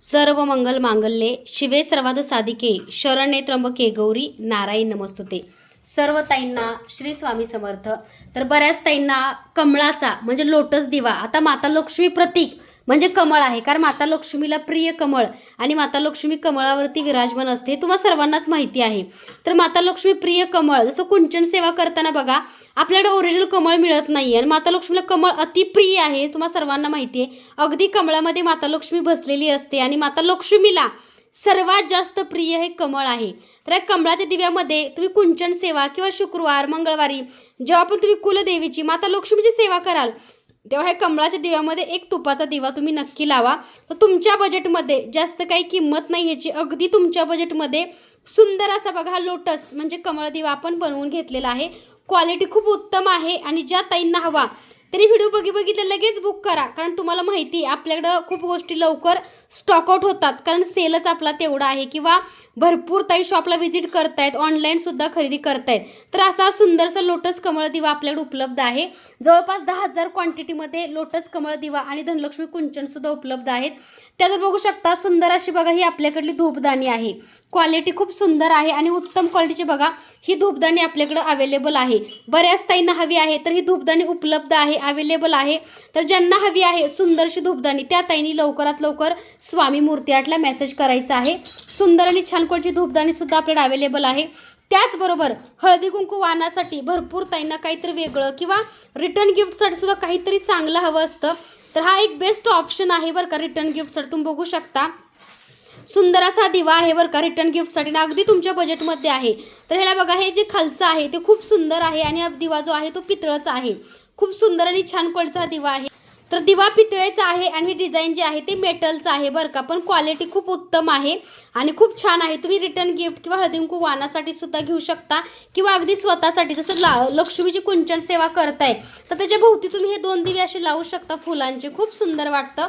सर्व मंगल मांगल्ये शिवे सर्वाद साधिके शरणे त्र्यंबके गौरी नारायण नमस्तुते. सर्व ताईंना श्री स्वामी समर्थ. तर बऱ्याच ताईंना कमळाचा म्हणजे लोटस दिवा आता माता लक्ष्मी प्रतीक म्हणजे कमळ आहे. कारण माता लक्ष्मीला प्रिय कमळ आणि माता लक्ष्मी कमळावरती विराजमान असते हे तुम्हा सर्वांनाच माहिती आहे. तर माता लक्ष्मी प्रिय कमळ जसं कुंचन सेवा करताना बघा आपल्याकडे ओरिजिनल कमळ मिळत नाही आणि माता लक्ष्मीला कमळ अतिप्रिय आहे तुम्हा सर्वांना माहिती आहे. अगदी कमळामध्ये माता लक्ष्मी बसलेली असते आणि माता लक्ष्मीला सर्वात जास्त प्रिय हे कमळ आहे. तर या कमळाच्या दिव्यामध्ये तुम्ही कुंचन सेवा किंवा शुक्रवार मंगळवारी जेव्हा पण तुम्ही कुलदेवीची माता लक्ष्मीची सेवा कराल तेव्हा ह्या कमळाच्या दिव्यामध्ये एक तुपाचा दिवा तुम्ही नक्की लावा. तर तुमच्या बजेटमध्ये जास्त काही किंमत नाही ह्याची. अगदी तुमच्या बजेटमध्ये सुंदर असा बघा हा लोटस म्हणजे कमळ दिवा आपण बनवून घेतलेला आहे. क्वालिटी खूप उत्तम आहे आणि ज्या ताईंना हवा त्यांनी व्हिडिओ बघी बघितले लगेच बुक करा. कारण तुम्हाला माहिती आहे आपल्याकडं खूप गोष्टी लवकर स्टॉकआउट होतात. कारण सेलच आपला तेवढा आहे किंवा भरपूर ताई शॉपला व्हिजिट करतायत ऑनलाईन सुद्धा खरेदी करतायत. तर असा सुंदरसा लोटस कमळ दिवा आपल्याकडे उपलब्ध आहे. जवळपास दहा हजार क्वांटिटीमध्ये लोटस कमळ दिवा आणि धनलक्ष्मी कुंचन सुद्धा उपलब्ध आहेत. त्याचं बघू शकता सुंदर अशी बघा ही आपल्याकडली धूपदाणी आहे. क्वालिटी खूप सुंदर आहे आणि उत्तम क्वालिटीची बघा ही धूपदाणी आपल्याकडं अवेलेबल आहे. बऱ्याच ताईंना हवी आहे तर ही धूपदाणी उपलब्ध आहे अवेलेबल आहे. तर ज्यांना हवी आहे सुंदरशी धूपदाणी त्या ताईंनी लवकरात लवकर स्वामी मूर्ती आठला मेसेज करायचा आहे. सुंदर आणि छान क्वालिटीची धूपदाणी सुद्धा आपल्याकडे अवेलेबल आहे. त्याचबरोबर हळदी कुंकू वाहनासाठी भरपूर ताईंना काहीतरी वेगळं किंवा रिटर्न गिफ्टसाठी सुद्धा काहीतरी चांगलं हवं असतं. तर हा एक बेस्ट ऑप्शन आहे बरं का रिटर्न गिफ्टसाठी तुम्ही बघू शकता. सुंदर असा दिवा आहे बरं का रिटर्न गिफ्टसाठी ना अगदी तुमच्या बजेटमध्ये आहे. तर ह्याला बघा हे जे खालचं आहे ते खूप सुंदर आहे. आणि हा दिवा जो आहे तो पितळच आहे. खूप सुंदर आणि छान क्वालिटीचा हा दिवा आहे. तर दिवा पितळेचा आहे आणि हे डिझाईन जे आहे ते मेटलचं आहे बरं का. पण क्वालिटी खूप उत्तम आहे आणि खूप छान आहे. तुम्ही रिटर्न गिफ्ट किंवा हळदींकू वानासाठी सुद्धा घेऊ शकता किंवा अगदी स्वतःसाठी जसं ला लक्ष्मीची कुंचन सेवा करताय तर त्याच्या भोवती तुम्ही हे दोन दिवे असे लावू शकता. फुलांचे खूप सुंदर वाटतं.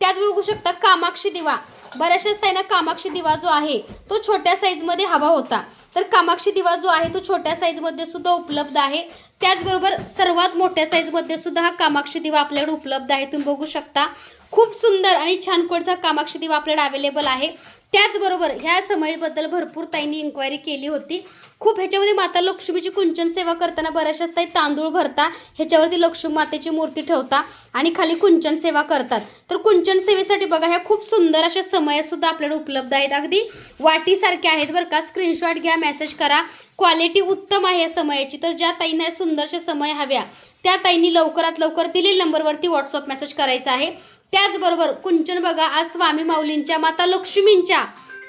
त्यात बघू शकता कामाक्षी दिवा. बऱ्याचशाच त्यांना कामाक्षी दिवा जो आहे तो छोट्या साईजमध्ये हवा होता. तर कामाक्षी दिवा जो आहे तो छोट्या साईजमध्ये सुद्धा उपलब्ध आहे. त्याचबरोबर सर्वात मोठ्या साईजमध्ये सुद्धा हा कामाक्षी दिवा आपल्याकडे उपलब्ध आहे. तुम्ही बघू शकता. खूप सुंदर आणि छान कोणचा कामाक्षी दिवा आपल्याकडे अवेलेबल आहे. त्याचबरोबर ह्या समयीबद्दल भरपूर ताईंनी इन्क्वायरी केली होती. खूप ह्याच्यामध्ये माता लक्ष्मीची कुंचन सेवा करताना बऱ्याचशाच ताई तांदूळ भरता ह्याच्यावरती लक्ष्मी मातेची मूर्ती ठेवता आणि खाली कुंचन सेवा करतात. तर कुंचन सेवेसाठी बघा ह्या खूप सुंदर अशा समयसुद्धा आपल्याकडे उपलब्ध आहेत. अगदी वाटीसारख्या आहेत बरं का. स्क्रीनशॉट घ्या मेसेज करा. क्वालिटी उत्तम आहे या समयाची. तर ज्या ताईंना या सुंदरशा समय हव्या त्या ताईंनी लवकरात लवकर दिलेल्या नंबरवरती व्हॉट्सअप मेसेज करायचा आहे. त्याचबरोबर कुंचन बघा आज स्वामी माऊलींच्या माता लक्ष्मींच्या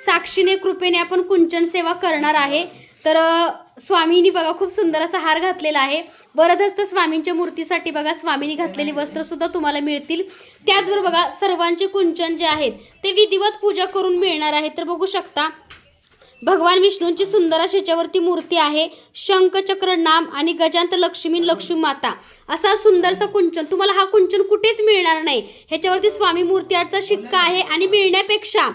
साक्षीने कृपेने आपण कुंचन सेवा करणार आहे. तर स्वामींनी बघा खूप सुंदर असा हार घातलेला आहे. वरदहस्त स्वामींच्या मूर्तीसाठी बघा स्वामींनी घातलेली वस्त्र सुद्धा तुम्हाला मिळतील. त्याचबरोबर बघा सर्वांचे कुंचन जे आहेत ते विधिवत पूजा करून मिळणार आहे. तर बघू शकता भगवान विष्णूंची सुंदर अशी ह्याच्यावरती मूर्ती आहे. शंखचक्र नाम आणि गजांत लक्ष्मी लक्ष्मी माता. असा सुंदरसा कुंचन. तुम्हाला हा कुंचन कुठेच मिळणार नाही. ह्याच्यावरती स्वामी मूर्ती आर्टचा शिक्का आहे आणि मिळण्यापेक्षा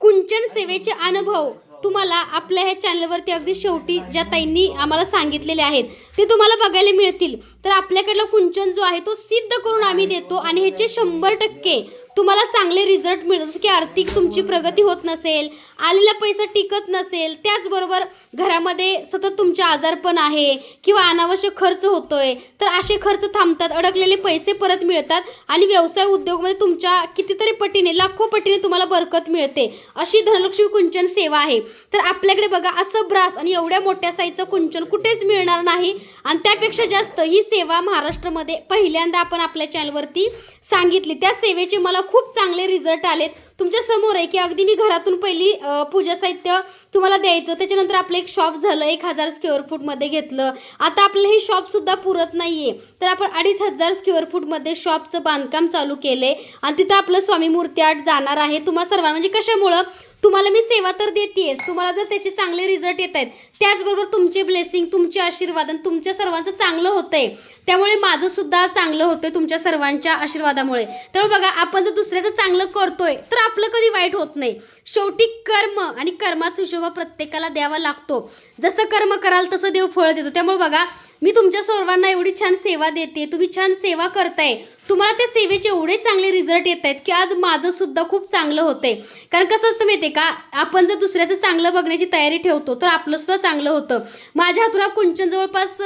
कुंचन सेवेचे अनुभव तुम्हाला आपल्या ह्या चॅनलवरती अगदी शेवटी ज्या ताईंनी आम्हाला सांगितलेले आहेत ते तुम्हाला बघायला मिळतील. तर आपल्याकडला कुंचन जो आहे तो सिद्ध करून आम्ही देतो आणि ह्याचे शंभर टक्के तुम्हाला चांगले रिझल्ट मिळतात. जसं की आर्थिक तुमची प्रगती होत नसेल आलेला पैसा टिकत नसेल त्याचबरोबर घरामध्ये सतत तुमचे आजारपण आहे किंवा अनावश्यक खर्च होतोय तर असे खर्च थांबतात अडकलेले पैसे परत मिळतात आणि व्यवसाय उद्योगमध्ये तुमच्या कितीतरी पटीने लाखो पटीने तुम्हाला बरकत मिळते. अशी धनलक्ष्मी कुंचन सेवा आहे. तर आपल्याकडे बघा असं ब्रास आणि एवढ्या मोठ्या साईजचं कुंचन कुठेच मिळणार नाही. आणि त्यापेक्षा जास्त ही सेवा महाराष्ट्रामध्ये पहिल्यांदा आपण आपल्या चॅनलवरती सांगितली. त्या सेवेचे मला खूप चांगले रिझल्ट आलेत. तुमच्यासमोर आहे की अगदी मी घरातून पहिली पूजा साहित्य तुम्हाला द्यायचं. त्याच्यानंतर आपलं एक शॉप झालं एक हजार स्क्वेअर फूटमध्ये घेतलं. आता आपलं हे शॉपसुद्धा पुरत नाही आहे तर आपण अडीच हजार स्क्वेअर फूटमध्ये शॉपचं बांधकाम चालू केलं आहे आणि तिथं आपलं स्वामी मूर्ती आर्ट जाणार आहे. तुम्हा सर्वांना म्हणजे कशामुळं? तुम्हाला मी सेवा तर देतेस तुम्हाला जर त्याचे चांगले रिझल्ट येत आहेत त्याचबरोबर तुमचे ब्लेसिंग तुमचे आशीर्वाद आणि तुमच्या सर्वांचं चांगलं होतंय. त्यामुळे माझं सुद्धा चांगलं होतंय तुमच्या सर्वांच्या आशीर्वादामुळे. तर बघा आपण जर दुसऱ्याचं चांगलं करतोय तर आपलं कधी वाईट होत नाही. शेवटी कर्म आणि कर्माचा हिशोबा प्रत्येकाला द्यावा लागतो. जसं कर्म कराल तसं देव फळ देतो. त्यामुळे बघा मी तुमच्या सर्वांना एवढी छान सेवा देते तुम्ही छान सेवा करताय. तुम्हाला त्या सेवेचे एवढे चांगले रिझल्ट येत आहेत की आज माझं सुद्धा खूप चांगलं होतंय. कारण कसं असतं माहिती आहे का आपण जर दुसऱ्याचं चांगलं बघण्याची तयारी ठेवतो तर आपलं सुद्धा चांगलं होतं. माझ्या हातून कुंचन जवळपास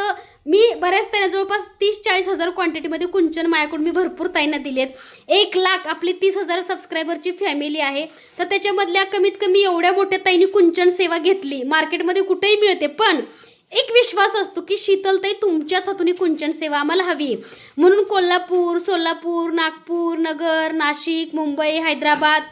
मी बऱ्याच ताईना जवळपास तीस चाळीस हजार क्वांटिटीमध्ये कुंचन माझ्याकडून मी भरपूर ताईंना दिली आहेत एक लाख आपली तीस हजार सबस्क्रायबरची फॅमिली आहे. तर त्याच्यामधल्या कमीत कमी एवढ्या मोठ्या ताईनी कुंचन सेवा घेतली. मार्केटमध्ये कुठेही मिळते. पण एक विश्वास असतो की शीतलताई तुमच्याच हातून कुंचन सेवा आम्हाला हवी आहे. म्हणून कोल्हापूर सोलापूर नागपूर नगर नाशिक मुंबई हैदराबाद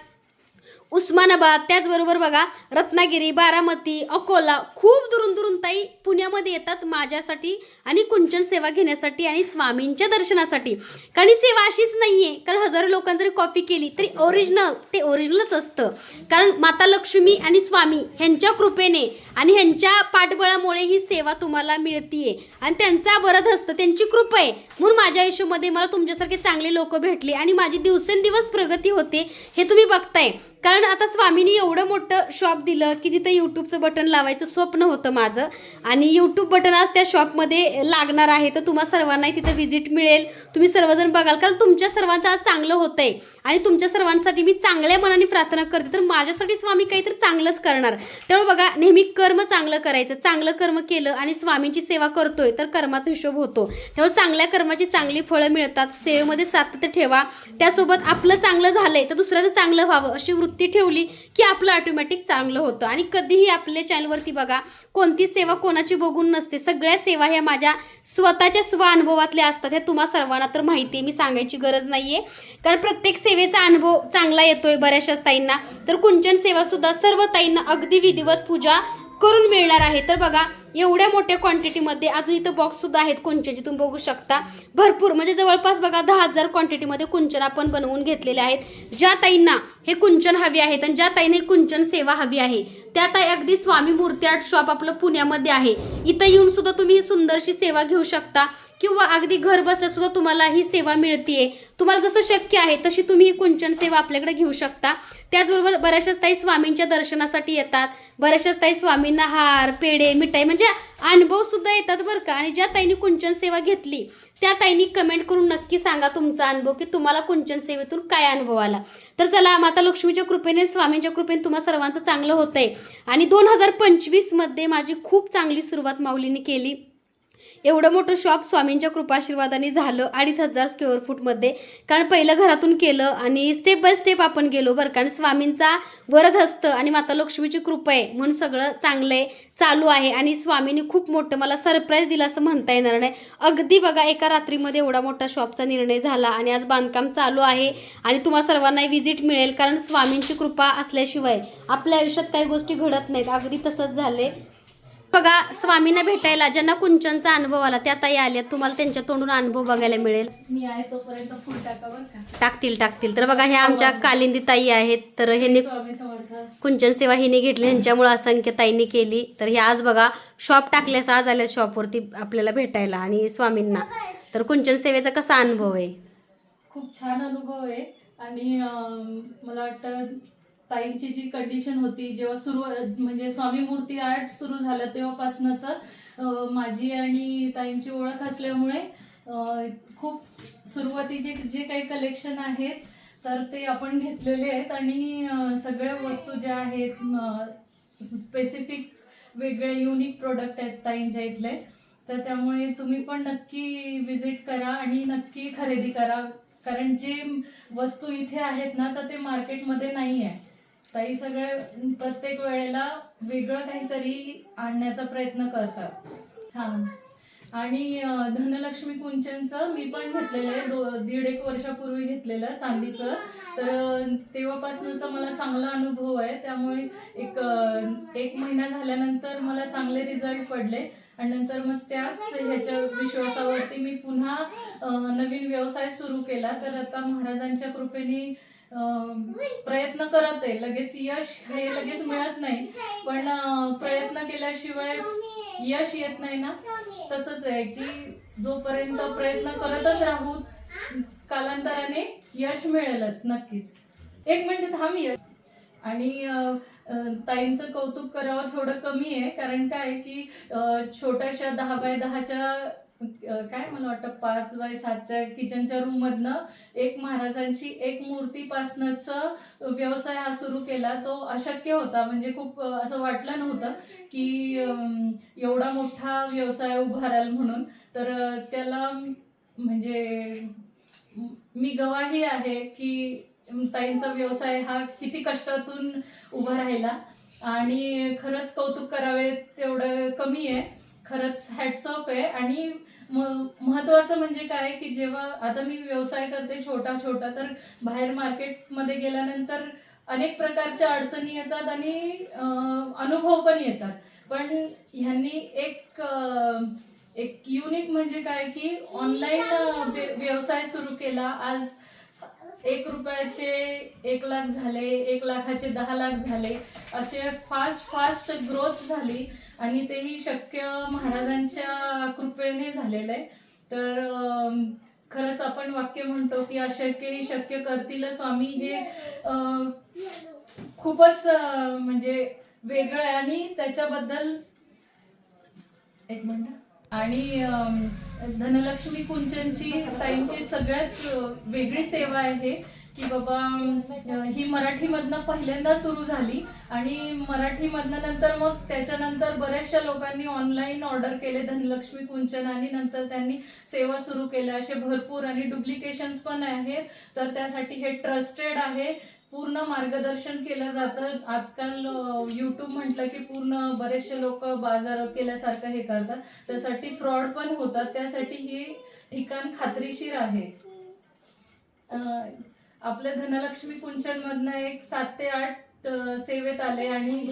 उस्मानाबाद त्याचबरोबर बघा रत्नागिरी बारामती अकोला खूप दुरून दुरून ताई पुण्यामध्ये येतात माझ्यासाठी आणि कुंचन सेवा घेण्यासाठी आणि स्वामींच्या दर्शनासाठी. कारण ही सेवा अशीच नाही आहे कारण हजारो लोकांनी जरी कॉपी केली तरी ओरिजिनल ते ओरिजिनलच असतं. कारण माता लक्ष्मी आणि स्वामी ह्यांच्या कृपेने आणि ह्यांच्या पाठबळामुळे ही सेवा तुम्हाला मिळतीये. आणि त्यांचा वरद असतं त्यांची कृपा आहे. म्हणून माझ्या आयुष्यामध्ये मला तुमच्यासारखे चांगले लोक भेटले आणि माझी दिवसेंदिवस प्रगती होते हे तुम्ही बघताय. कारण आता स्वामींनी एवढं मोठं शॉप दिलं की तिथं यूट्यूबचं बटन लावायचं स्वप्न होतं माझं. आणि यूट्यूब बटन आज त्या शॉपमध्ये लागणार आहे. तर तुम्हा सर्वांनाही तिथं व्हिजिट मिळेल. तुम्ही सर्वजण बघाल. कारण तुमच्या सर्वांचं आज चांगलं होतं आहे आणि तुमच्या सर्वांसाठी मी चांगल्या मनाने प्रार्थना करते तर माझ्यासाठी स्वामी काहीतरी चांगलंच करणार. त्यामुळे बघा नेहमी कर्म चांगलं करायचं चांगलं कर्म केलं आणि स्वामींची सेवा करतोय तर कर्माचा हिशोब होतो. त्यामुळे चांगल्या कर्माची चांगली फळं मिळतात सेवेमध्ये सातत्य ठेवा. त्यासोबत आपलं चांगलं झालंय तर दुसऱ्याचं चांगलं व्हावं अशी वृत्ती ठेवली की आपलं ऑटोमॅटिक चांगलं होतं. आणि कधीही आपल्या चॅनलवरती बघा कोणती सेवा कोणाची बघून नसते. सगळ्या सेवा ह्या माझ्या स्वतःच्या स्व अनुभवातल्या असतात. ह्या तुम्हा सर्वांना तर माहिती आहे. मी सांगायची गरज नाही आहे कारण प्रत्येक सेवेचा अनुभव चांगला येतोय बऱ्याचशा ताईंना. तर कुंचन सेवासुद्धा सर्व ताईंना अगदी विधिवत पूजा करून मिळणार आहे. तर बघा एवढ्या मोठ्या क्वांटिटीमध्ये अजून इथं बॉक्स सुद्धा आहेत कुंचनचे तुम्ही बघू शकता. भरपूर म्हणजे जवळपास बघा दहा हजार क्वांटिटीमध्ये कुंचन आपण बनवून घेतलेले आहेत. ज्या ताईंना हे कुंचन हवी आहेत आणि ज्या ताईंना हे कुंचन सेवा हवी आहे त्या ताई अगदी स्वामी मूर्ती आर्ट शॉप आपलं पुण्यामध्ये आहे. इथं येऊन सुद्धा तुम्ही ही सुंदरशी सेवा घेऊ शकता. किंवा अगदी घर बसल्या सुद्धा तुम्हाला ही सेवा मिळतीये. तुम्हाला जसं शक्य आहे तशी तुम्ही ही कुंचन सेवा आपल्याकडे घेऊ शकता. त्याचबरोबर बऱ्याचशाच ताई स्वामींच्या दर्शनासाठी येतात. बऱ्याचशाच ताई स्वामींना हार पेढे मिठाई म्हणजे अनुभव सुद्धा येतात बरं का. आणि ज्या ताईंनी कुंचन सेवा घेतली त्या ताईंनी कमेंट करून नक्की सांगा तुमचा अनुभव की तुम्हाला कुंचन सेवेतून काय अनुभव आला. तर चला माता लक्ष्मीच्या कृपेने स्वामींच्या कृपेने तुम्हा सर्वांचं चांगलं होतंय. आणि दोन हजार पंचवीसमध्ये माझी खूप चांगली सुरुवात माऊलीने केली. एवढं मोठं शॉप स्वामींच्या कृपाशीर्वादाने झालं. अडीच हजार स्क्वेअर फूटमध्ये कारण पहिलं घरातून केलं आणि स्टेप बाय स्टेप आपण गेलो बरं कारण स्वामींचा वरद हस्त आणि माता लक्ष्मीची कृपा आहे म्हणून सगळं चांगलं आहे चालू आहे. आणि स्वामींनी खूप मोठं मला सरप्राईज दिलं असं म्हणता येणार नाही. अगदी बघा एका रात्रीमध्ये एवढा मोठा शॉपचा निर्णय झाला आणि आज बांधकाम चालू आहे. आणि तुम्हा सर्वांना व्हिजिट मिळेल. कारण स्वामींची कृपा असल्याशिवाय आपल्या आयुष्यात काही गोष्टी घडत नाहीत. अगदी तसंच झाले बघा स्वामींना भेटायला ज्यांना कुंचनचा अनुभव आला त्या ताई आल्या तुम्हाला त्यांच्या तोंडून अनुभव बघायला मिळेल. मी आहे तोपर्यंत फुल टाका बरं का. टाकतील टाकतील. तर बघा ह्या आमच्या कालिंदी ताई आहेत तर ह्यांनी स्वामी समर्थ. कुंचन सेवा हिने घेतली ह्यांच्यामुळे असंख्य ताईंनी केली. तर हे आज बघा शॉप टाकल्यास आज आल्या शॉपवरती आपल्याला भेटायला आणि स्वामींना. तर कुंचन सेवेचा कसा अनुभव आहे? खूप छान अनुभव आहे. आणि अं, मला वाटतं ताईंची जी कंडिशन होती जेव्हा सुरू म्हणजे स्वामी मूर्ती आर्ट सुरू झालं तेव्हापासूनच माझी आणि ताईंची ओळख असल्यामुळे खूप सुरुवातीचे जे काही कलेक्शन आहेत तर ते आपण घेतलेले आहेत आणि सगळ्या वस्तू ज्या आहेत स्पेसिफिक वेगळे युनिक प्रोडक्ट आहेत ताईंच्या इथले तर त्यामुळे तुम्ही पण नक्की विजिट करा आणि नक्की खरेदी करा. कारण जे वस्तू इथे आहेत ना तर ते मार्केटमध्ये नाही आहे ताई सगळे प्रत्येक वेळेला वेगळं काहीतरी आणण्याचा प्रयत्न करतात. छान. आणि धनलक्ष्मी कुंचनचं मी पण घेतलेलं आहे. दो दीड एक वर्षापूर्वी घेतलेलं चांदीचं. तर तेव्हापासूनचा मला चांगला अनुभव आहे. त्यामुळे एक एक महिना झाल्यानंतर मला चांगले रिझल्ट पडले. आणि नंतर मग त्याच ह्याच्या विश्वासावरती मी पुन्हा नवीन व्यवसाय सुरू केला. तर आता महाराजांच्या कृपेने प्रयत्न करत आहे. लगेच यश हे लगेच मिळत नाही. पण प्रयत्न केल्याशिवाय यश येत नाही ना. तसंच आहे की जोपर्यंत प्रयत्न करतच राहू कालांतराने यश मिळेलच नक्कीच. एक मिनिट थांब यश. आणि ताईंचं कौतुक करावं थोडं कमी आहे. कारण काय आहे की छोट्याशा दहा बाय दहाच्या काय मला वाटतं पाच बाय सातच्या किचनच्या रूम मधनं एक महाराजांची एक मूर्तीपासनंच व्यवसाय हा सुरू केला. तो अशक्य होता. म्हणजे खूप असं वाटलं नव्हतं की एवढा मोठा व्यवसाय उभाराल म्हणून. तर त्याला म्हणजे मी गवाही आहे की ताईंचा व्यवसाय हा किती कष्टातून उभा राहिला. आणि खरंच कौतुक करावे तेवढं कमी आहे. खरंच हॅट्सऑफ आहे. आणि महत्वाचं म्हणजे काय की जेव्हा आता मी व्यवसाय करते छोटा छोटा तर बाहेर मार्केटमध्ये गेल्यानंतर अनेक प्रकारच्या अडचणी येतात आणि अनुभव पण येतात. पण ह्यांनी एक एक युनिक म्हणजे काय की ऑनलाईन व्यवसाय सुरू केला. आज एक रुपयाचे एक लाख झाले एक लाखाचे दहा लाख झाले. असे फास्ट फास्ट ग्रोथ झाली. आणि तेही शक्य महाराजांच्या कृपेने झालेलं आहे. तर खरंच आपण वाक्य म्हणतो की अशक्य ही शक्य करतील स्वामी हे खूपच म्हणजे वेगळं आहे. आणि त्याच्याबद्दल एक मिनिट. आणि धनलक्ष्मी कुंचनची ताईंची सगळ्यात वेगळी सेवा आहे. की बाबा ही मराठीमधनं पहिल्यांदा सुरू झाली आणि मराठीमधनं नंतर मग त्याच्यानंतर बऱ्याचशा लोकांनी ऑनलाईन ऑर्डर केले धनलक्ष्मी कुंचन आणि नंतर त्यांनी सेवा सुरू केल्या. असे भरपूर आणि डुप्लिकेशन्स पण आहेत. तर त्यासाठी हे ट्रस्टेड आहे. पूर्ण मार्गदर्शन केलं जातं. आजकाल यूट्यूब म्हटलं की पूर्ण बरेचसे लोक बाजार केल्यासारखं हे करतात. त्यासाठी फ्रॉड पण होतात. त्यासाठी हे ठिकाण खात्रीशीर आहे. आपल्या धनलक्ष्मी कुंचनमधनं एक सात ते आठ सेवेत आले आणि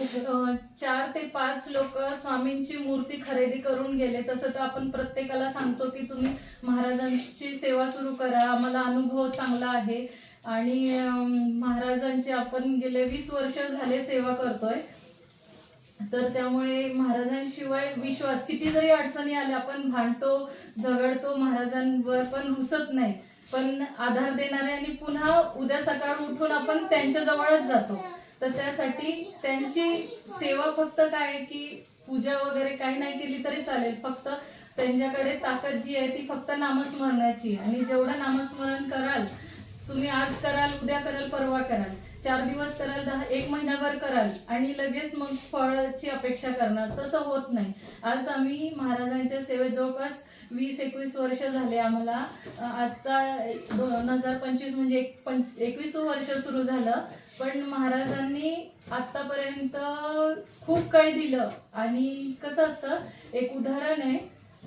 चार ते पाच लोक स्वामींची मूर्ती खरेदी करून गेले. तसं तर आपण प्रत्येकाला सांगतो की तुम्ही महाराजांची सेवा सुरू करा. आम्हाला अनुभव चांगला आहे. आणि महाराजांची आपण गेले वीस वर्ष झाले सेवा करतोय. तर त्यामुळे महाराजांशिवाय विश्वास किती जरी अडचणी आल्या आपण भांडतो झगडतो महाराजांवर पण रुसत नाही. पण आधार देणारे आणि पुन्हा उद्या सकाळ उठून आपण त्यांच्या जवळच जातो. तर त्यासाठी त्यांची सेवा फक्त काय की पूजा वगैरे काही नाही केली तरी चालेल. फक्त त्यांच्याकडे ताकद जी आहे ती फक्त नामस्मरणाची आणि जेवढं नामस्मरण कराल तुम्ही आज कराल उद्या कराल परवा कराल. चार दिवस कराल दहा एक महिनाभर कराल आणि लगेच मग फळाची अपेक्षा करणार. तसं होत नाही. आज आम्ही महाराजांच्या सेवेत जवळपास वीस एकवीस वर्ष झाले आम्हाला. आजचा दोन हजार पंचवीस म्हणजे एक पं एकवीस वर्ष सुरू झालं. पण महाराजांनी आतापर्यंत खूप काही दिलं. आणि कसं असतं एक उदाहरण आहे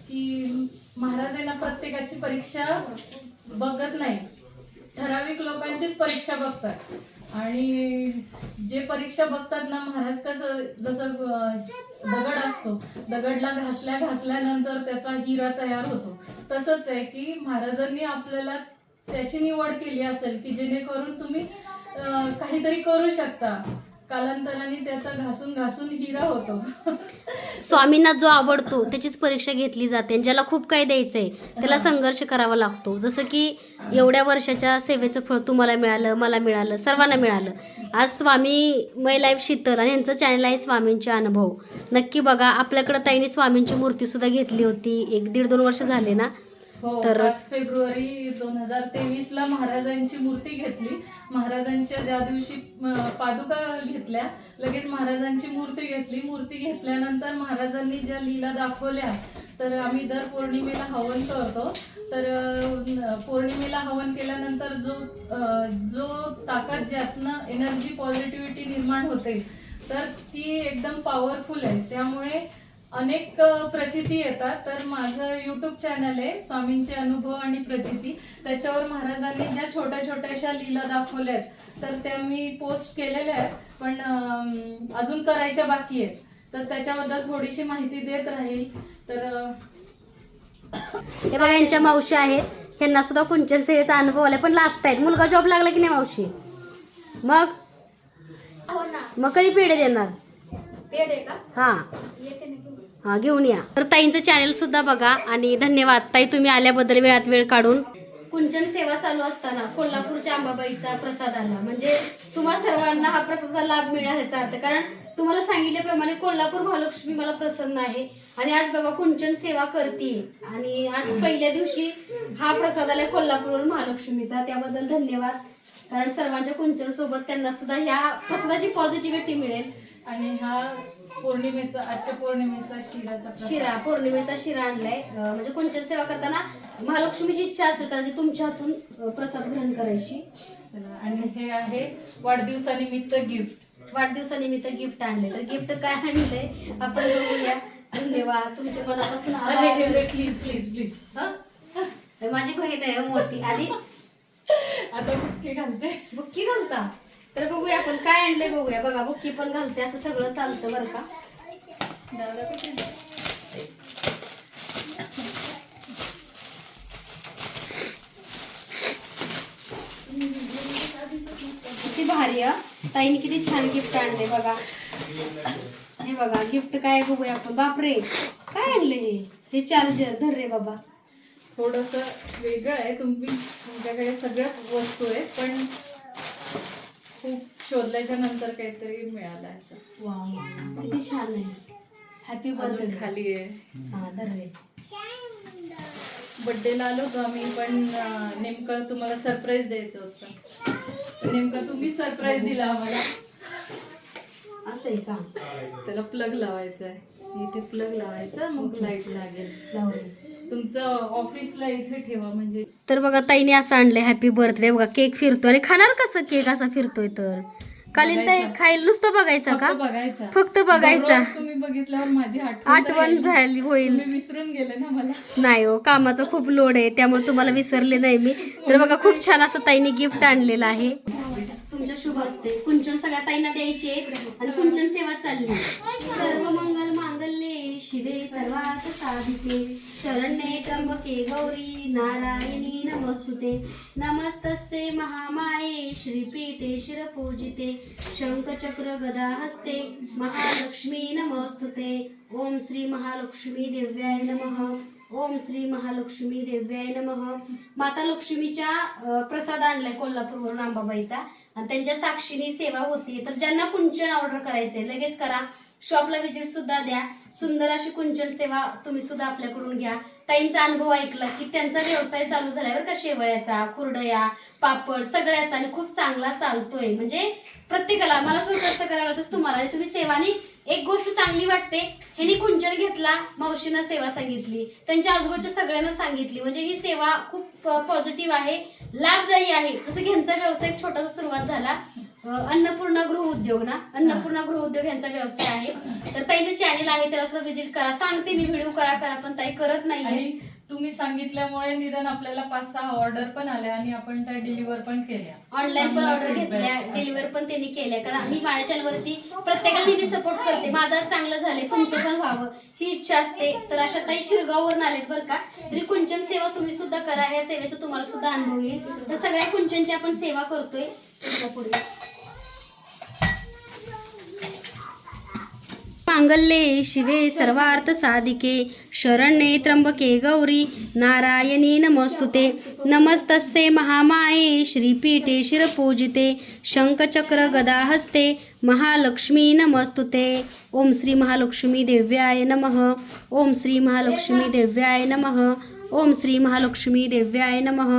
की महाराजांना प्रत्येकाची परीक्षा बघत नाही. ठराविक लोकांचीच परीक्षा बघतात. आणि जे परीक्षा बघतात ना महाराज कसं जसं दगड असतो. दगडला घासल्या घासल्यानंतर त्याचा हिरा तयार होतो. तसंच आहे की महाराजांनी आपल्याला त्याची निवड केली असेल की जेणेकरून तुम्ही काहीतरी करू शकता. कालांतराने त्याचा घासून घासून हिरा होतो. स्वामींना जो आवडतो त्याचीच परीक्षा घेतली जाते आणि ज्याला खूप काही द्यायचं आहे त्याला. संघर्ष करावा लागतो. जसं की एवढ्या वर्षाच्या सेवेचं फळ तुम्हाला मिळालं मला मिळालं सर्वांना मिळालं. आज स्वामी मै लाईफ शीतल आणि यांचं चॅनल आहे स्वामींचे अनुभव. नक्की बघा आपल्याकडं ताईने स्वामींची मूर्तीसुद्धा घेतली होती. एक दीड दोन वर्ष झाले ना. तर- पाच फेब्रुवारी दोन हजार तेवीस ला महाराजांची मूर्ती घेतली. महाराजांच्या ज्या दिवशी पादुका घेतल्या लगेच महाराजांची मूर्ती घेतली. मूर्ती घेतल्यानंतर महाराजांनी ज्या लीला दाखवल्या तर आम्ही दर पौर्णिमेला हवन करतो. तर पौर्णिमेला हवन केल्यानंतर जो जो ताकद ज्यातनं एनर्जी पॉझिटिव्हिटी निर्माण होते तर ती एकदम पॉवरफुल आहे. त्यामुळे अनेक प्रचिती येतात. तर माझं युट्यूब चॅनल आहे स्वामींचे अनुभव आणि प्रचिती. त्याच्यावर महाराजांनी ज्या छोट्या छोट्याशा लीला दाखवल्यात तर त्या मी पोस्ट केलेल्या आहेत. पण अजून करायच्या बाकी आहेत. तर त्याच्याबद्दल थोडीशी माहिती देत राहील. तर हे बघा यांच्या मावशी आहेत. यांना सुद्धा कुंचन सेवेचा अनुभव आला पण लास्ट आहेत. मुलगा जॉब लागला की नाही मावशी? मग? मग कधी पेढे देणार? हा. हा घेऊन या. तर ताईंचं चॅनल सुद्धा बघा आणि धन्यवाद. ताई तुम्ही आल्याबद्दल वेळात वेळ काढून. कुंचन सेवा चालू असताना कोल्हापूरच्या अंबाबाईचा प्रसाद आला. म्हणजे तुम्हा सर्वांना हा प्रसादाचा लाभ मिळणार याचा अर्थ. कारण तुम्हाला सांगितल्याप्रमाणे कोल्हापूर महालक्ष्मी मला प्रसन्न आहे. आणि आज बाबा कुंचन सेवा करते आणि आज पहिल्या दिवशी हा प्रसाद आलाय कोल्हापूरवर महालक्ष्मीचा. त्याबद्दल धन्यवाद. कारण सर्वांच्या कुंचन सोबत त्यांना सुद्धा ह्या प्रसादाची पॉझिटिव्हिटी मिळेल. आणि हा पौर्णिमेचा आजच्या पौर्णिमेचा शिराचा प्रसाद. शिरा पौर्णिमेचा शिरा आणलाय. अं, म्हणजे कुंचन सेवा करताना महालक्ष्मीची इच्छा असेल का जी तुमच्या हातून अं, प्रसाद ग्रहण करायची. चला, आणि हे आहे वाढदिवसानिमित्त गिफ्ट. वाढदिवसानिमित्त गिफ्ट आणले तर गिफ्ट काय आणलंय? आपण बघूया. धन्यवाद. तुमच्या मनापासून अरे आभार. प्लीज प्लीज प्लीज हा माझी बहीण आहे हो मोठी. आधी आता बुक्के घालते. बुक्की घालता? तर बघूया आपण काय आणलंय बघूया. बघा बुक्की पण घालते. असं सगळं चालतं बरं का? किती भारी ताईने किती छान गिफ्ट आणले बघा. हे बघा गिफ्ट काय बघूया आपण? बापरे काय आणले हे? हे चार्जर धर रे बाबा. थोडस वेगळं आहे. तुम्ही तुमच्याकडे सगळ्या वस्तू आहे पण खूप शोधल्याच्या नंतर काहीतरी मिळालं असं. वाव. किती छान आहे. हॅपी अजून बर्थडे खाली आहे. हा धर रे. बड्डेला आलो होतो आम्ही पण अं, नेमकं तुम्हाला सरप्राईज द्यायचं होतं. पण नेमकं तुम्ही सरप्राईज दिला आम्हाला. असं आहे का? त्याला प्लग लावायचा आहे इथे प्लग लावायचा मग लाइट लागेल. लावून तुमचं ऑफिसला इथे ठेवा म्हणजे. तर बघा ताईने असं आणलंय हॅपी बर्थडे बघा केक फिरतो आणि खाणार कसं केक असा फिरतोय तर? कालीन ताई. खायला नुसतं बघायचं का? फक्त बघायचा. फक्त बघायचा. तुम्ही बघितल्यावर माझी आठवण. झाली होईल. विसरून गेले ना मला. नाही हो कामाचा खूप लोड आहे त्यामुळे तुम्हाला विसरले नाही मी. तर बघा खूप छान असं ताईने गिफ्ट आणलेलं आहे. तुमच्या शुभ असते कुंचन सगळ्या ताईंना द्यायचे आणि कुंचन सेवा चालली सर्वात साधिके शरण्ये त्र्यंबके गौरी नारायणी नमस्तुते. नमस्तस्ये महामाये श्रीपीठे शिरपूजिते. शंखचक्र गदा हस्ते महालक्ष्मी नमस्तुते. ओम श्री महालक्ष्मी देव्याय नमः. ओम श्री महालक्ष्मी देव्याय नमः. माता लक्ष्मीच्या प्रसाद आणलाय कोल्हापूरवरून आंबाबाईचा आणि त्यांच्या साक्षीने सेवा होती तर ज्यांना कुंचन ऑर्डर करायचंय लगेच करा. शॉपला विजिट सुद्धा द्या. सुंदर अशी कुंचन सेवा तुम्ही सुद्धा आपल्याकडून घ्या. ताईंचा अनुभव ऐकला की त्यांचा व्यवसाय चालू झाल्यावर का शेवळ्याचा कुरडया पापड सगळ्याचा आणि खूप चांगला चालतोय. म्हणजे प्रत्येकाला मला सुद्धा कष्ट करावं लागतं तुम्हाला. आणि तुम्ही सेवानी एक गोष्ट चांगली वाटते. ह्यानी कुंचन घेतला मावशीनं सेवा सांगितली त्यांच्या आजूबाजूच्या सगळ्यांना सांगितली. म्हणजे ही सेवा खूप पॉझिटिव्ह आहे लाभदायी आहे. जसं ह्यांचा व्यवसाय छोटासा सुरुवात झाला. अन्नपूर्णा गृह उद्योग ना? अन्नपूर्णा गृह उद्योग यांचा व्यवसाय आहे. तर ताईचं चॅनेल आहे त्याला सुद्धा व्हिजिट करा. सांगते मी व्हिडिओ करा करा पण ताई करत नाहीये. आणि तुम्ही सांगितल्यामुळे निदान आपल्याला पाच सहा ऑर्डर पण आल्या आणि आपण त्या डिलिव्हर पण केल्या. ऑनलाईन पण ऑर्डर घेतल्या. असं. डिलिव्हर पण त्यांनी केल्या. कारण मी माझ्या चॅनलवरती प्रत्येकाला नेहमी सपोर्ट करते. माझं चांगलं झालंय तुमचं पण व्हावं. ही इच्छा असते. तर अशा ताई शिरगाववरून आलेत बरं का. तरी कुंचन सेवा तुम्ही सुद्धा करा. ह्या सेवेचा तुम्हाला सुद्धा अनुभव येईल. तर सगळ्या कुंचनची आपण सेवा करतोय. पुढे. मांगल्ये शिवे सर्वार्थ साधिके शरण्ये त्र्यंबके गौरी नारायणी नमस्तुते। नमस्तस्ये महामाये श्रीपीठे शिरपूजिते शंखचक्र गदाहस्ते महालक्ष्मी नमस्तुते। ओम श्री महालक्ष्मी देव्याय नमः। ओम श्री महालक्ष्मी देव्याय नमः। ओम श्री महालक्ष्मी देव्याय नमः।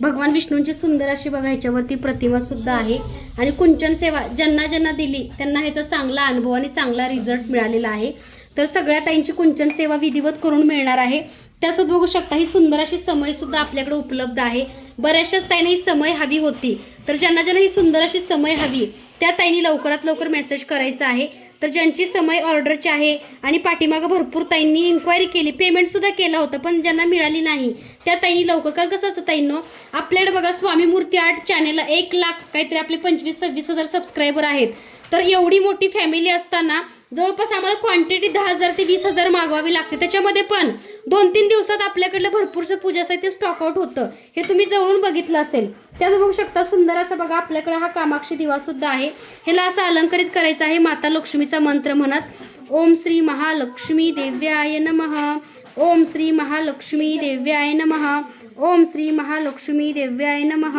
भगवान विष्णूंची सुंदर अशी बघा ह्याच्यावरती प्रतिमा सुद्धा आहे. आणि कुंचन सेवा ज्यांना ज्यांना दिली त्यांना ह्याचा चांगला अनुभव आणि चांगला रिझल्ट मिळालेला आहे. तर सगळ्या ताईंची कुंचन सेवा विधिवत करून मिळणार आहे. त्यासोबत बघू शकता ही सुंदर अशी समय सुद्धा आपल्याकडे उपलब्ध आहे. बऱ्याचशाच ताईंना ही समय हवी होती. तर ज्यांना ज्यांना ही सुंदर अशी समय हवी त्या ताईंनी लवकरात लवकर मेसेज करायचा आहे. तर ज्यांची समय ऑर्डरची आहे आणि पाठीमागं भरपूर ताईंनी इन्क्वायरी केली पेमेंटसुद्धा केला केलं होतं पण ज्यांना मिळाली नाही त्या ताईंनी लवकर कारण कसं असतं ताईंनो आपल्याकडे बघा स्वामी मूर्ती आर्ट चॅनेलला एक लाख काहीतरी आपले पंचवीस सव्वीस हजार सबस्क्रायबर आहेत. तर एवढी मोठी फॅमिली असताना जवळपास आम्हाला क्वांटिटी दहा हजार ते वीस हजार मागवावी लागते. त्याच्यामध्ये पण दोन तीन दिवसात आपल्याकडलं भरपूरसं पूजा साहित्य स्टॉक होतं. हे तुम्ही जवळून बघितलं असेल. त्यात बघू शकता सुंदर असं बघा आपल्याकडे हा कामाक्षी दिवा सुद्धा आहे. ह्याला असं अलंकरित करायचं आहे माता लक्ष्मीचा मंत्र म्हणत. ओम श्री महालक्ष्मी देव्याय नमः. ओम श्री महालक्ष्मी देव्याय नमः. ओम श्री महालक्ष्मी देव्याय नमः.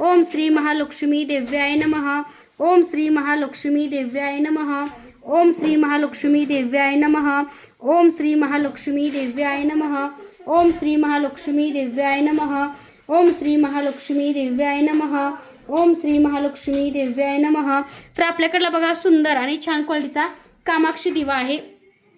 ओम श्री महालक्ष्मी देव्याय नमः. ओम श्री महालक्ष्मी देव्याय नमः। ओम श्री महालक्ष्मी देव्याय नमः। ओम श्री महालक्ष्मी देव्याय नमः। ओम श्री महालक्ष्मी देव्याय नमः। ओम श्री महालक्ष्मी देव्याय नमः। ओम श्री महालक्ष्मी देव्याय नमः। तर आपल्याकडला बघा सुंदर आणि छान क्वालिटीचा कामाक्षी दिवा आहे.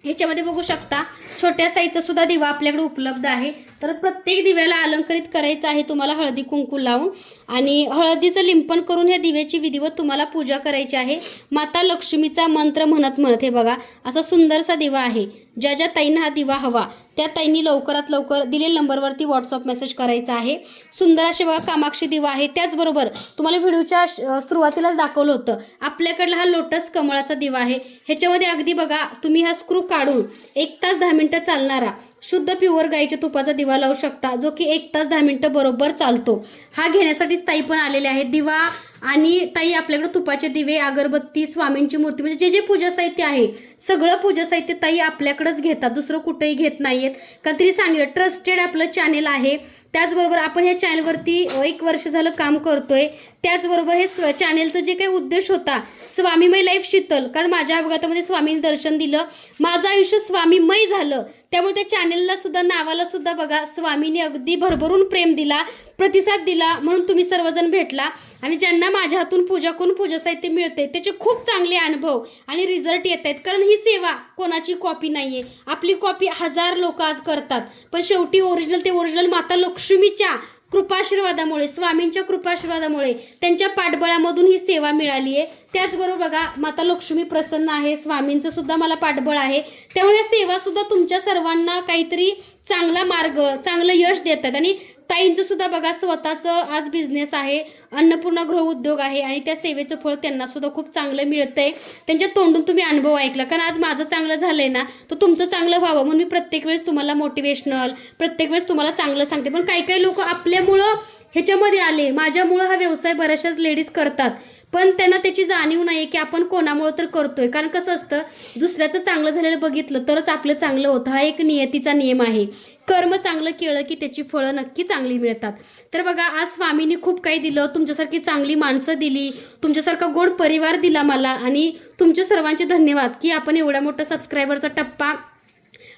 ह्याच्यामध्ये बघू शकता छोट्या साईजचा सुद्धा दिवा आपल्याकडे उपलब्ध आहे. तर प्रत्येक दिव्याला अलंकरित करायचं आहे. तुम्हाला हळदी कुंकू लावून. आणि हळदीचं लिंपन करून ह्या दिव्याची विधिवत तुम्हाला पूजा करायची आहे. माता लक्ष्मीचा मंत्र म्हणत म्हणत हे बघा असा सुंदरसा दिवा आहे. ज्या ज्या ताईंना हा दिवा हवा त्या ताईंनी लवकरात लवकर दिलेल्या नंबरवरती व्हॉट्सअप मेसेज करायचा आहे. सुंदर असे बघा कामाक्षी दिवा आहे. त्याचबरोबर तुम्हाला व्हिडिओच्या सुरुवातीलाच दाखवलं होतं. आपल्याकडला हा लोटस कमळाचा दिवा आहे. ह्याच्यामध्ये अगदी बघा तुम्ही हा स्क्रू काढून एक तास दहा मिनटं चालणारा शुद्ध प्युअर गाईच्या तुपाचा दिवा लावू शकता जो की एक तास दहा मिनटं बरोबर चालतो. हा घेण्यासाठीच ताई पण आलेले आहेत. दिवा आणि ताई आपल्याकडे तुपाचे दिवे अगरबत्ती स्वामींची मूर्ती म्हणजे जे जे पूजा साहित्य आहे सगळं पूजा साहित्य ताई आपल्याकडेच घेतात. दुसरं कुठेही घेत नाहीयेत. का तरी सांगितलं ट्रस्टेड आपलं चॅनेल आहे. त्याचबरोबर आपण ह्या चॅनलवरती एक वर्ष झालं काम करतोय. त्याचबरोबर हे स्व चॅनेलचं जे काही उद्देश होता स्वामीमय लाईफ शीतल. कारण माझ्या अपघातामध्ये स्वामींनी दर्शन दिलं. माझं आयुष्य स्वामीमय झालं. त्यामुळे त्या चॅनेलला सुद्धा नावाला सुद्धा बघा स्वामींनी अगदी भरभरून प्रेम दिला प्रतिसाद दिला म्हणून तुम्ही सर्वजण भेटला. आणि ज्यांना माझ्या हातून पूजा करून पूजा साहित्य मिळते त्याचे खूप चांगले अनुभव आणि रिझल्ट येत आहेत. कारण ही सेवा कोणाची कॉपी नाही आहे आपली कॉपी हजार लोक आज करतात. पण शेवटी ओरिजिनल ते ओरिजिनल माता लक्ष्मीच्या कृपाशीर्वादामुळे स्वामींच्या कृपाशीर्वादामुळे त्यांच्या पाठबळामधून ही सेवा मिळाली आहे. त्याचबरोबर बघा माता लक्ष्मी प्रसन्न आहे. स्वामींचं सुद्धा मला पाठबळ आहे. त्यामुळे सेवा सुद्धा तुमच्या सर्वांना काहीतरी चांगला मार्ग चांगलं यश देतात. आणि ताईंचं सुद्धा बघा स्वतःचं आज बिझनेस आहे अन्नपूर्णा गृह उद्योग आहे आणि त्या सेवेचं फळ त्यांना सुद्धा खूप चांगलं मिळतंय. त्यांच्या तोंडून तुम्ही अनुभव ऐकला. कारण आज माझं चांगलं झालंय ना तर तुमचं चांगलं व्हावं. म्हणून मी प्रत्येक वेळेस तुम्हाला मोटिवेशनल प्रत्येक वेळेस तुम्हाला चांगलं सांगते. पण काही काही लोक आपल्यामुळं ह्याच्यामध्ये आले. माझ्यामुळं हा व्यवसाय बऱ्याचशाच लेडीज करतात. पण त्यांना त्याची जाणीव नाही की आपण कोणामुळं तर करतोय. कारण कसं असतं दुसऱ्याचं चांगलं झालेलं बघितलं तरच आपलं चांगलं होतं. हा एक नियतीचा नियम आहे. कर्म चांगलं केलं की त्याची फळं नक्की चांगली मिळतात. तर बघा आज स्वामींनी खूप काही दिलं तुमच्यासारखी चांगली माणसं दिली तुमच्यासारखा गोड परिवार दिला मला आणि तुमचे सर्वांचे धन्यवाद की आपण एवढा मोठा सबस्क्रायबरचा टप्पा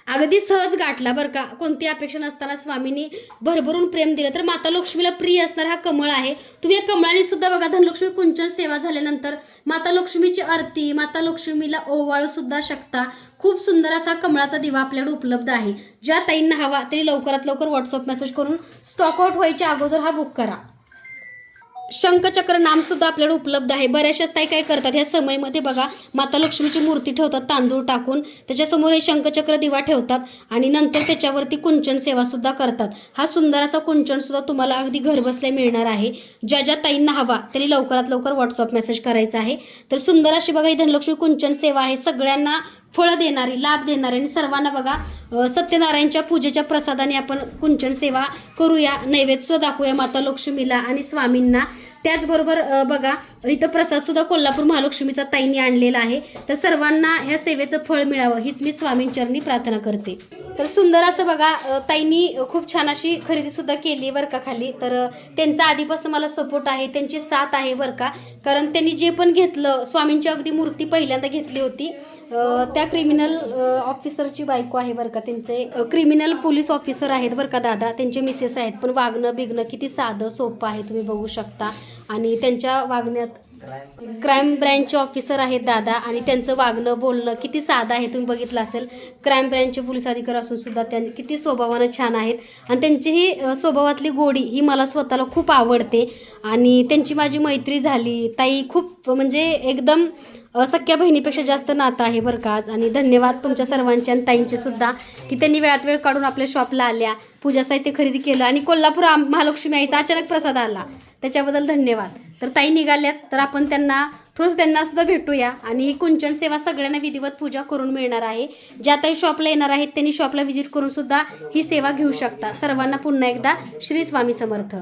अगदी सहज गाठला बरं का. कोणती अपेक्षा नसताना स्वामींनी भरभरून प्रेम दिलं. तर माता लक्ष्मीला प्रिय असणारा हा कमळ आहे. तुम्ही या कमळाने सुद्धा बघा धनलक्ष्मी कुंचन सेवा झाल्यानंतर माता लक्ष्मीची आरती माता लक्ष्मीला ओवाळू सुद्धा शकता. खूप सुंदर असा कमळाचा दिवा आपल्याकडे उपलब्ध आहे. ज्या ताईंना हवा तरी लवकरात लवकर व्हॉट्सअप मेसेज करून स्टॉकआउट व्हायच्या अगोदर हा बुक करा. शंखचक्र नाम सुद्धा आपल्याला उपलब्ध आहे. बऱ्याचशाच ताई काय करतात ह्या समयमध्ये बघा माता लक्ष्मीची मूर्ती ठेवतात तांदूळ टाकून. त्याच्यासमोर हे शंखचक्र दिवा ठेवतात आणि नंतर त्याच्यावरती कुंचन सेवा सुद्धा करतात. हा सुंदर असा कुंचन सुद्धा तुम्हाला अगदी घरबसल्या मिळणार आहे. ज्या ज्या ताईंना हवा त्यांनी लवकरात लवकर व्हॉट्सअप मेसेज करायचा आहे. तर सुंदर अशी बघा ही धनलक्ष्मी कुंचन सेवा आहे. सगळ्यांना फळं देणारी लाभ देणारी आणि सर्वांना बघा सत्यनारायणच्या पूजेच्या प्रसादाने आपण कुंचन सेवा करूया नैवेद्य दाखवूया माता लक्ष्मीला आणि स्वामींना. त्याचबरोबर बघा इथं प्रसाद सुद्धा कोल्हापूर महालक्ष्मीचा ताईंनी आणलेला आहे. तर सर्वांना ह्या सेवेचं फळ मिळावं हीच मी स्वामींचरणी प्रार्थना करते. तर सुंदर असं बघा ताईंनी खूप छान अशी खरेदी सुद्धा केली बरं का खाली तर त्यांचा आधीपासून मला सपोर्ट आहे त्यांची साथ आहे बरं का. कारण त्यांनी जे पण घेतलं स्वामींची अगदी मूर्ती पहिल्यांदा घेतली होती. त्या क्रिमिनल ऑफिसरची बायको आहे बरं का. त्यांचे क्रिमिनल पोलीस ऑफिसर आहेत बरं का दादा. त्यांचे मिसेस आहेत. पण वागणं बिगणं किती साधं सोपं आहे. तुम्ही बघू शकता. आणि त्यांच्या वागण्यात क्राईम ब्रँचचे ऑफिसर आहेत दादा. आणि त्यांचं वागणं बोलणं किती साधं आहे. तुम्ही बघितलं असेल. क्राईम ब्रँचचे पोलीस अधिकारी असून सुद्धा त्यांनी किती स्वभावानं छान आहेत. आणि त्यांची ही स्वभावातली गोडी ही मला स्वतःला खूप आवडते. आणि त्यांची माझी मैत्री झाली. ताई खूप म्हणजे एकदम सख्या बहिणीपेक्षा जास्त नातं आहे बरं का आज. आणि धन्यवाद तुमच्या सर्वांच्या आणि ताईंचे सुद्धा की त्यांनी वेळात वेळ काढून आपल्या शॉपला आल्या पूजा साहित्य खरेदी केलं आणि कोल्हापूर आम- महालक्ष्मी आईचा अचानक प्रसाद आला. त्याच्याबद्दल धन्यवाद. तर ताई निघाल्यात तर आपण त्यांना थोडंसं त्यांना सुद्धा भेटूया. आणि ही कुंचन सेवा सगळ्यांना विधिवत पूजा करून मिळणार आहे. ज्या ताई शॉपला येणार आहेत त्यांनी शॉपला व्हिजिट करून सुद्धा ही सेवा घेऊ शकता. सर्वांना पुन्हा एकदा श्री स्वामी समर्थ.